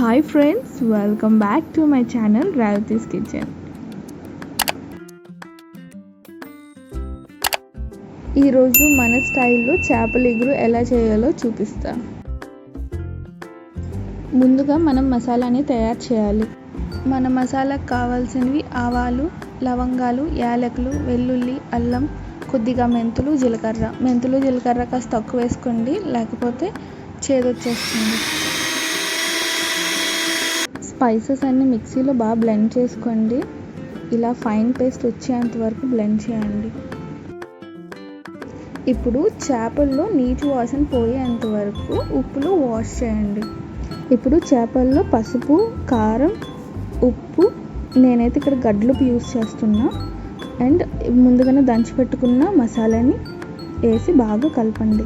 Hi friends welcome back to my channel Ravathi's kitchen ఈరోజు మన స్టైల్లో చేపల ఎగురు ఎలా చేయాలో చూపిస్తా. ముందుగా మనం మసాలాని తయారు చేయాలి. మన మసాలాకు కావాల్సినవి ఆవాలు లవంగాలు యాలకులు వెల్లుల్లి అల్లం కొద్దిగా మెంతులు జీలకర్ర. మెంతులు జీలకర్ర కాస్త తక్కువ వేసుకోండి లేకపోతే చేదొచ్చేస్తుంది. స్పైసెస్ అన్ని మిక్సీలో బాగా బ్లెండ్ చేసుకోండి. ఇలా ఫైన్ పేస్ట్ వచ్చేంత వరకు బ్లెండ్ చేయండి. ఇప్పుడు చేపల్లో నీటి వాసన పోయేంత వరకు ఉప్పులో వాష్ చేయండి. ఇప్పుడు చేపల్లో పసుపు కారం ఉప్పు నేనైతే ఇక్కడ గడ్లుపు యూస్ చేస్తున్నా. అండ్ ముందుగానే దంచి పెట్టుకున్న మసాలాని వేసి బాగా కలపండి.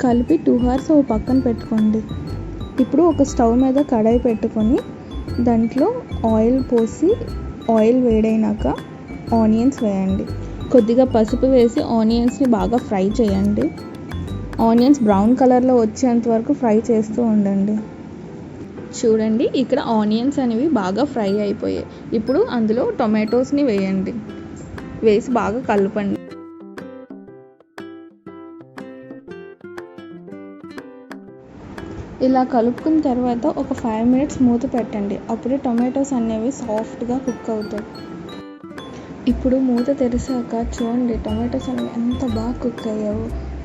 కలిపి టూ అవర్స్ ఓ పక్కన పెట్టుకోండి. ఇప్పుడు ఒక స్టవ్ మీద కడాయి పెట్టుకొని దాంట్లో ఆయిల్ పోసి ఆయిల్ వేడైనాక ఆనియన్స్ వేయండి. కొద్దిగా పసుపు వేసి ఆనియన్స్ని బాగా ఫ్రై చేయండి. ఆనియన్స్ బ్రౌన్ కలర్లో వచ్చేంత వరకు ఫ్రై చేస్తూ ఉండండి. చూడండి ఇక్కడ ఆనియన్స్ అనేవి బాగా ఫ్రై అయిపోయాయి. ఇప్పుడు అందులో టొమాటోస్ని వేయండి. వేసి బాగా కలపండి. ఇలా కలుపుకున్న తర్వాత ఒక ఫైవ్ మినిట్స్ మూత పెట్టండి. అప్పుడే టొమాటోస్ అనేవి సాఫ్ట్గా కుక్ అవుతాయి. ఇప్పుడు మూత తెరిసాక చూడండి టొమాటోస్ అనేవి ఎంత బాగా కుక్ అయ్యావు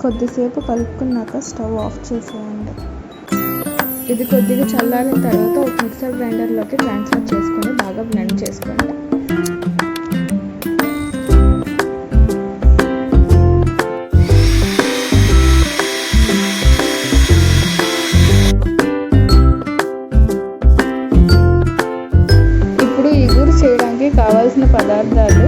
కొద్దిసేపు కలుపుకున్నాక స్టవ్ ఆఫ్ చేసేయండి. ఇది కొద్దిగా చల్లారిన తర్వాత ఒక మిక్సర్ గ్రైండర్లోకి ట్రాన్స్ఫర్ చేసుకొని బాగా బ్లెండ్ చేసుకోండి. ఇప్పుడు ఇగురు చేయడానికి కావాల్సిన పదార్థాలు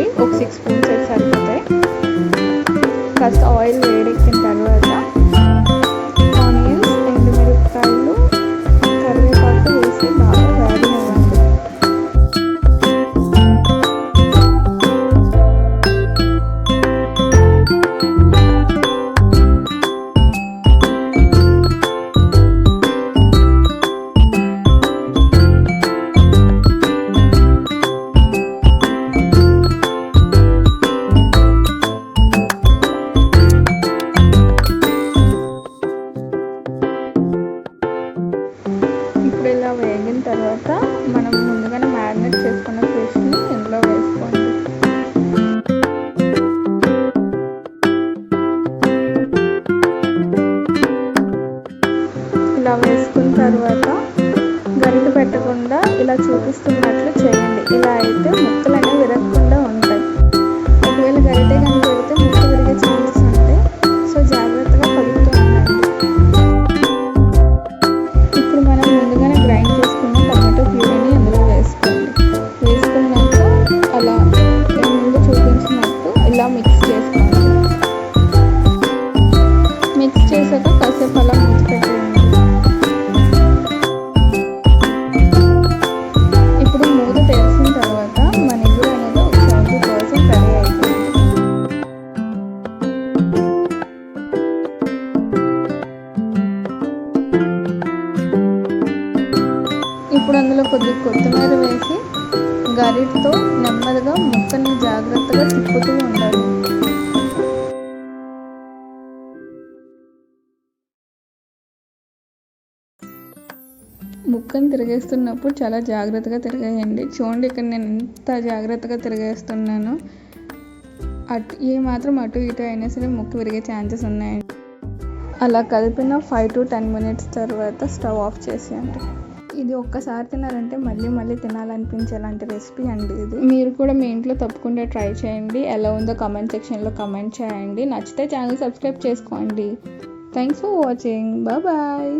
వేసుకోకండి ఒక సిక్స్ స్పూన్స్ అయితే సరిపోతాయి. కాస్త ఆయిల్ వేడెక్కిన తర్వాత తర్వాత మనం ముందుగానే మ్యారినేట్ చేసుకున్న ఫిష్ని ఇందులో వేసుకోండి. ఇలా వేసుకున్న తర్వాత గరిట పెట్టకుండా ఇలా చూపిస్తున్నట్లు చేయండి. ఇలా అయితే ముక్కలు అనేవి విరగకుండా ఉంటాయి. ఒకవేళ గరిటే కనుక పెడితే ముక్క విరిగే ఛాన్సెస్ ఉంటాయి. సో జాగ్రత్తగా అందులో కొద్దిగా కొత్తిమీర వేసి గరిటతో నెమ్మదిగా ముక్కని జాగ్రత్తగా తిప్పుతూ ఉండాలి. ముక్కను తిరిగేస్తున్నప్పుడు చాలా జాగ్రత్తగా తిరగేయండి. చూడండి ఇక్కడ నేను ఎంత జాగ్రత్తగా తిరిగేస్తున్నాను. అటు ఏ మాత్రం అటు ఇటు అయినా సరే ముక్క విరిగే ఛాన్సెస్ ఉన్నాయండి. అలా కలిపిన ఫైవ్ టు టెన్ మినిట్స్ తర్వాత స్టవ్ ఆఫ్ చేసేయండి. ఇది ఒక్కసారి తినాలంటే మళ్ళీ మళ్ళీ తినాలనిపించేలాంటి రెసిపీ అండి ఇది. మీరు కూడా మీ ఇంట్లో తప్పకుండా ట్రై చేయండి. ఎలా ఉందో కమెంట్ సెక్షన్లో కమెంట్ చేయండి. నచ్చితే ఛానల్ సబ్స్క్రైబ్ చేసుకోండి. Thanks for watching bye